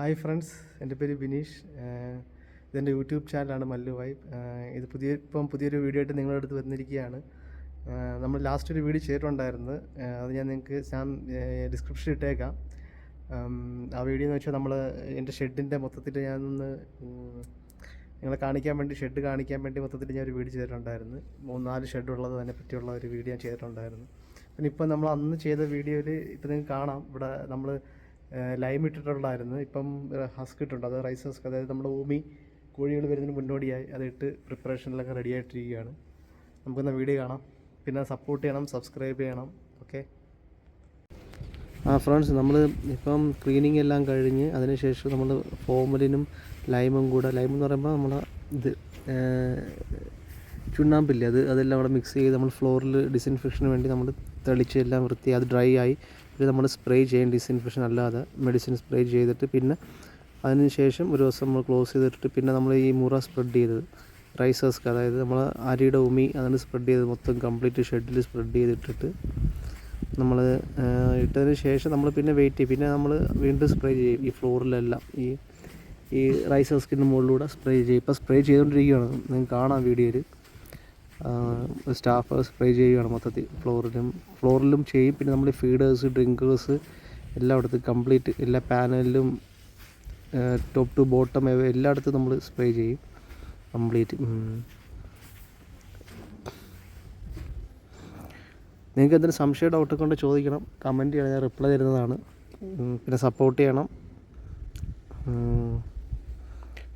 Hi friends എന്റെ പേര് ബിനീഷ്. ഇതെന്റെ യൂട്യൂബ് ചാനലാണ് മല്ലു വൈബ് ഇത് പുതിയ ഇപ്പം പുതിയൊരു വീഡിയോ ആയിട്ട് നിങ്ങളുടെ അടുത്ത് വന്നിരിക്കുകയാണ്. നമ്മൾ ലാസ്റ്റ് ഒരു വീഡിയോ ചെയ്തിട്ടുണ്ടായിരുന്നു. അത് ഞാൻ നിങ്ങൾക്ക് ഞാൻ ഡിസ്ക്രിപ്ഷൻ ഇട്ടേക്കാം. ആ വീഡിയോ എന്ന് വെച്ചാൽ നമ്മൾ എന്റെ ഷെഡിന്റെ മൊത്തത്തിൽ ഞാനൊന്ന് നിങ്ങളെ കാണിക്കാൻ വേണ്ടി ഷെഡ് കാണിക്കാൻ വേണ്ടി മൊത്തത്തിൽ ഞാൻ ഒരു വീഡിയോ ചെയ്തിട്ടുണ്ടായിരുന്നു. മൂന്നാൽ ഷെഡ് ഷെഡുള്ളത് അതിനെ പറ്റിയുള്ള ഒരു വീഡിയോ ഞാൻ ചെയ്തിട്ടുണ്ടായിരുന്നു. പിന്നെ ഇപ്പം നമ്മൾ അന്ന് ചെയ്ത വീഡിയോയിൽ ഇപ്പം നിങ്ങൾക്ക് കാണാം. ഇവിടെ നമ്മൾ ലൈം ഇട്ടിട്ടുള്ളായിരുന്നു ഇപ്പം ഹസ്ക് ഇട്ടുണ്ട് അത് റൈസ് ഹസ്ക് അതായത് നമ്മുടെ ഭൂമി കോഴികൾ വരുന്നതിന് മുന്നോടിയായി അതിട്ട് പ്രിപ്പറേഷനിലൊക്കെ റെഡി ആയിട്ടിരിക്കുകയാണ്. നമുക്കൊന്ന് വീഡിയോ കാണാം. പിന്നെ സപ്പോർട്ട് ചെയ്യണം സബ്സ്ക്രൈബ് ചെയ്യണം. ഓക്കെ ആ ഫ്രണ്ട്സ് നമ്മൾ ഇപ്പം ക്ലീനിങ് എല്ലാം കഴിഞ്ഞ് അതിനുശേഷം നമ്മൾ ഫോമലിനും ലൈമും കൂടെ ലൈം എന്ന് പറയുമ്പോൾ നമ്മൾ ഇത് ചുണ്ണാമ്പില്ലേ? അത് അതെല്ലാം അവിടെ മിക്സ് ചെയ്ത് നമ്മൾ ഫ്ലോറിൽ ഡിസിൻഫെക്ഷന് വേണ്ടി നമ്മൾ തെളിച്ച് എല്ലാം വൃത്തി അത് ഡ്രൈ ആയി പിന്നെ നമ്മൾ സ്പ്രേ ചെയ്യും ഡിസിൻഫെക്ഷൻ അല്ലാതെ മെഡിസിൻ സ്പ്രേ ചെയ്തിട്ട് പിന്നെ അതിന് ശേഷം ഒരു ദിവസം നമ്മൾ ക്ലോസ് ചെയ്തിട്ട് പിന്നെ നമ്മൾ ഈ മുറ സ്പ്രെഡ് ചെയ്തത്. റൈസേഴ്സ്ക്ക് അതായത് നമ്മൾ അരിയുടെ ഉമി അതിന് സ്പ്രെഡ് ചെയ്ത് മൊത്തം കംപ്ലീറ്റ് ഷെഡിൽ സ്പ്രെഡ് ചെയ്തിട്ടിട്ട് നമ്മൾ ഇട്ടതിന് ശേഷം നമ്മൾ പിന്നെ വെയിറ്റ് ചെയ്യും. പിന്നെ നമ്മൾ വീണ്ടും സ്പ്രേ ചെയ്യും ഈ ഫ്ലോറിലെല്ലാം ഈ ഈ റൈസ് ഹസ്കിന്റെ മുകളിലൂടെ സ്പ്രേ ചെയ്യും. ഇപ്പോൾ സ്പ്രേ ചെയ്തുകൊണ്ടിരിക്കുകയാണ്. നിങ്ങൾക്ക് കാണാം വീഡിയോയിൽ സ്റ്റാഫ് സ്പ്രേ ചെയ്യുകയാണ് മൊത്തത്തിൽ. ഫ്ലോറിലും ഫ്ലോറിലും ചെയ്യും. പിന്നെ നമ്മൾ ഫീഡേഴ്സ് ഡ്രിങ്കേഴ്സ് എല്ലാം എല്ലായിടത്തും കംപ്ലീറ്റ് എല്ലാ പാനലിലും ടോപ്പ് ടു ബോട്ടം എല്ലായിടത്തും നമ്മൾ സ്പ്രേ ചെയ്യും. കംപ്ലീറ്റ് നിങ്ങൾക്ക് എന്തെങ്കിലും സംശയം ഡൗട്ട് കൊണ്ട് ചോദിക്കണം. കമന്റ് ചെയ്യണം. ഞാൻ റിപ്ലൈ തരുന്നതാണ്. പിന്നെ സപ്പോർട്ട് ചെയ്യണം.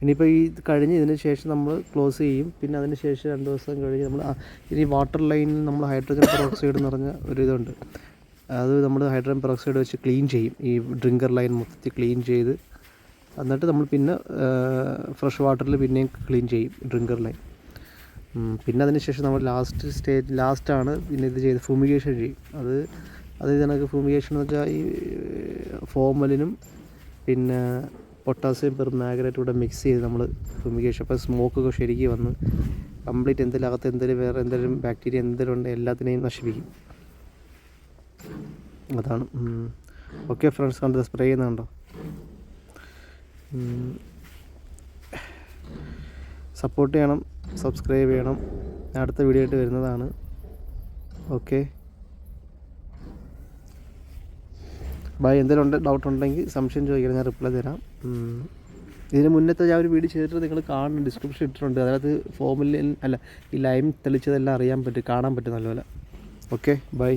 ഇനിയിപ്പോൾ ഈ കഴിഞ്ഞ് ഇതിന് ശേഷം നമ്മൾ ക്ലോസ് ചെയ്യും. പിന്നെ അതിന് ശേഷം രണ്ട് ദിവസം കഴിഞ്ഞ് നമ്മൾ ഇനി വാട്ടർ ലൈനിൽ നമ്മൾ ഹൈഡ്രജൻ പെറോക്സൈഡ് എന്ന് പറഞ്ഞ ഒരു ഇതുണ്ട്. അത് നമ്മൾ ഹൈഡ്രജൻ പെറോക്സൈഡ് വെച്ച് ക്ലീൻ ചെയ്യും. ഈ ഡ്രിങ്കർ ലൈൻ മൊത്തത്തിൽ ക്ലീൻ ചെയ്ത് എന്നിട്ട് നമ്മൾ പിന്നെ ഫ്രഷ് വാട്ടറിൽ പിന്നെയും ക്ലീൻ ചെയ്യും ഡ്രിങ്കർ ലൈൻ പിന്നെ അതിന് ശേഷം നമ്മൾ ലാസ്റ്റ് സ്റ്റേജ് ലാസ്റ്റാണ് പിന്നെ ഇത് ചെയ്ത് ഫുമിഗേഷൻ ചെയ്യും. അത് അത് ഇതിനൊക്കെ എന്ന് വെച്ചാൽ ഈ ഫോമലിനും പിന്നെ പൊട്ടാസ്യം പെർ മാഗ്നറ്റ് കൂടെ മിക്സ് ചെയ്ത് നമ്മൾ ഫുമിഗേഷൻ അപ്പോൾ സ്മോക്കൊക്കെ ശരിക്കും വന്ന് കംപ്ലീറ്റ് എന്തെങ്കിലും അകത്ത് എന്തെങ്കിലും വേറെ എന്തെങ്കിലും ബാക്ടീരിയ എന്തെങ്കിലും ഉണ്ട് എല്ലാത്തിനെയും നശിപ്പിക്കും. അതാണ് ഓക്കെ ഫ്രണ്ട്സ് കണ്ടത് സ്പ്രേ ചെയ്യുന്നുണ്ടോ സപ്പോർട്ട് ചെയ്യണം സബ്സ്ക്രൈബ് ചെയ്യണം. അടുത്ത വീഡിയോ ആയിട്ട് വരുന്നതാണ്. ഓക്കെ ബൈ എന്തെങ്കിലും ഉണ്ട് ഡൗട്ട് ഉണ്ടെങ്കിൽ സംശയം ചോദിക്കണം ഞാൻ റിപ്ലൈ തരാം. ഇതിന് മുന്നത്തെ ഞാൻ ഒരു വീഡിയോ ചെയ്തിട്ട് നിങ്ങൾ കാണണം ഡിസ്ക്രിപ്ഷൻ ഇട്ടിട്ടുണ്ട്. അതായത് ഫോമിൽ അല്ല ഈ ലൈം തെളിച്ചതെല്ലാം അറിയാൻ പറ്റും കാണാൻ പറ്റും നല്ലപോലെ. Okay bye